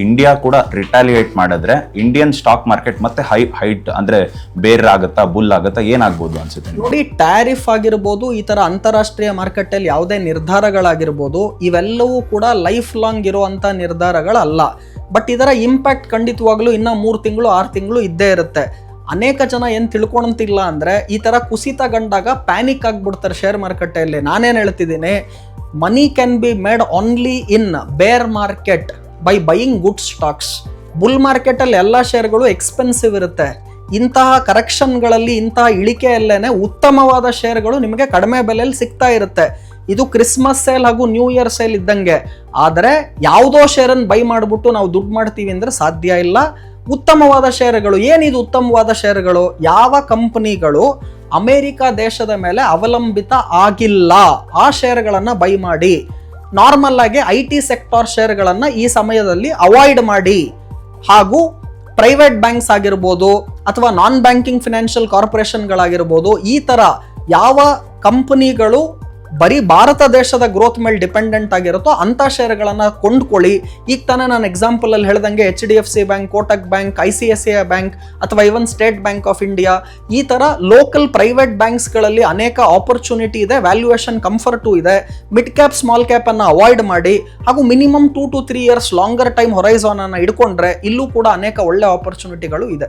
India ಕೂಡ retaliate ಮಾಡಿದ್ರೆ Indian stock market ಮತ್ತೆ ಹೈ ಹೈಟ್ ಅಂದ್ರೆ ಬೇರ್ ಆಗುತ್ತಾ ಬುಲ್ ಆಗುತ್ತಾ ಏನಾಗ್ಬೋದು ಅನ್ಸುತ್ತೆ ನೋಡಿ ಟ್ಯಾರಿಫ್ ಆಗಿರ್ಬೋದು, ಈ ತರ ಅಂತಾರಾಷ್ಟ್ರೀಯ ಮಾರ್ಕೆಟ್ ಅಲ್ಲಿ ಯಾವುದೇ ನಿರ್ಧಾರಗಳಾಗಿರ್ಬೋದು, ಇವೆಲ್ಲವೂ ಕೂಡ ಲೈಫ್ ಲಾಂಗ್ ಇರುವಂತ ನಿರ್ಧಾರಗಳಲ್ಲ. ಬಟ್ ಇದರ ಇಂಪ್ಯಾಕ್ಟ್ ಖಂಡಿತವಾಗ್ಲೂ ಇನ್ನ ಮೂರು ತಿಂಗಳು, ಆರು ತಿಂಗಳು ಇದ್ದೇ ಇರುತ್ತೆ. ಅನೇಕ ಜನ ಏನು ತಿಳ್ಕೊಳಂತಿಲ್ಲ ಅಂದ್ರೆ, ಈ ತರ ಕುಸಿತ ಗಂಡಾಗ ಪ್ಯಾನಿಕ್ ಆಗಿಬಿಡ್ತಾರೆ ಶೇರ್ ಮಾರುಕಟ್ಟೆಯಲ್ಲಿ ನಾನೇನು ಹೇಳ್ತಿದ್ದೀನಿ? Money can be made only in bear market by buying good stocks bull ಮಾರ್ಕೆಟಲ್ಲಿ ಎಲ್ಲ ಶೇರ್ಗಳು ಎಕ್ಸ್ಪೆನ್ಸಿವ್ ಇರುತ್ತೆ. ಇಂತಹ ಕರೆಕ್ಷನ್ಗಳಲ್ಲಿ ಇಂತಹ ಇಳಿಕೆಯಲ್ಲೇ ಉತ್ತಮವಾದ ಶೇರ್ಗಳು ನಿಮಗೆ ಕಡಿಮೆ ಬೆಲೆಯಲ್ಲಿ ಸಿಗ್ತಾ ಇರುತ್ತೆ. ಇದು ಕ್ರಿಸ್ಮಸ್ ಸೇಲ್ ಹಾಗೂ ನ್ಯೂ ಇಯರ್ ಸೇಲ್ ಇದ್ದಂಗೆ. ಆದರೆ ಯಾವುದೋ ಶೇರನ್ನು ಬೈ ಮಾಡಿಬಿಟ್ಟು ನಾವು ದುಡ್ಡು ಮಾಡ್ತೀವಿ ಅಂದರೆ ಸಾಧ್ಯ ಇಲ್ಲ. ಉತ್ತಮವಾದ ಶೇರುಗಳು ಏನಿದು ಉತ್ತಮವಾದ ಶೇರುಗಳು ಯಾವ ಕಂಪನಿಗಳು ಅಮೇರಿಕಾ ದೇಶದ ಮೇಲೆ ಅವಲಂಬಿತ ಆಗಿಲ್ಲ. ಆ ಶೇರುಗಳನ್ನು ಬೈ ಮಾಡಿ. ನಾರ್ಮಲ್ ಆಗಿ ಐ ಟಿ ಸೆಕ್ಟಾರ್ ಶೇರ್ಗಳನ್ನು ಈ ಸಮಯದಲ್ಲಿ ಅವಾಯ್ಡ್ ಮಾಡಿ. ಹಾಗೂ ಪ್ರೈವೇಟ್ ಬ್ಯಾಂಕ್ಸ್ ಆಗಿರ್ಬೋದು ಅಥವಾ ನಾನ್ ಬ್ಯಾಂಕಿಂಗ್ ಫಿನಾನ್ಷಿಯಲ್ ಕಾರ್ಪೊರೇಷನ್ಗಳಾಗಿರ್ಬೋದು ಈ ಥರ ಯಾವ ಕಂಪನಿಗಳು ಬರೀ ಭಾರತ ದೇಶದ ಗ್ರೋತ್ ಮೇಲೆ ಡಿಪೆಂಡೆಂಟ್ ಆಗಿರುತ್ತೋ ಅಂಥ ಶೇರ್ಗಳನ್ನು ಕೊಂಡ್ಕೊಳ್ಳಿ. ಈಗ ತಾನೇ ನಾನು ಎಕ್ಸಾಂಪಲ್ ಅಲ್ಲಿ ಹೇಳ್ದಂಗೆ H D F C bank Kotak bank I C S I bank ಅಥವಾ even State Bank of India ಈ ಥರ ಲೋಕಲ್ ಪ್ರೈವೇಟ್ ಬ್ಯಾಂಕ್ಸ್ಗಳಲ್ಲಿ ಅನೇಕ ಆಪರ್ಚುನಿಟಿ ಇದೆ ವ್ಯಾಲ್ಯೂಯೇಷನ್ ಕಂಫರ್ಟು ಇದೆ. ಮಿಡ್ ಕ್ಯಾಪ್ ಸ್ಮಾಲ್ ಕ್ಯಾಪ್ ಅನ್ನು ಅವಾಯ್ಡ್ ಮಾಡಿ. ಹಾಗೂ minimum two to three years longer time ಹೊರೈಸೋನನ್ನು ಇಟ್ಕೊಂಡ್ರೆ ಇಲ್ಲೂ ಕೂಡ ಅನೇಕ ಒಳ್ಳೆ ಆಪರ್ಚುನಿಟಿಗಳು ಇದೆ.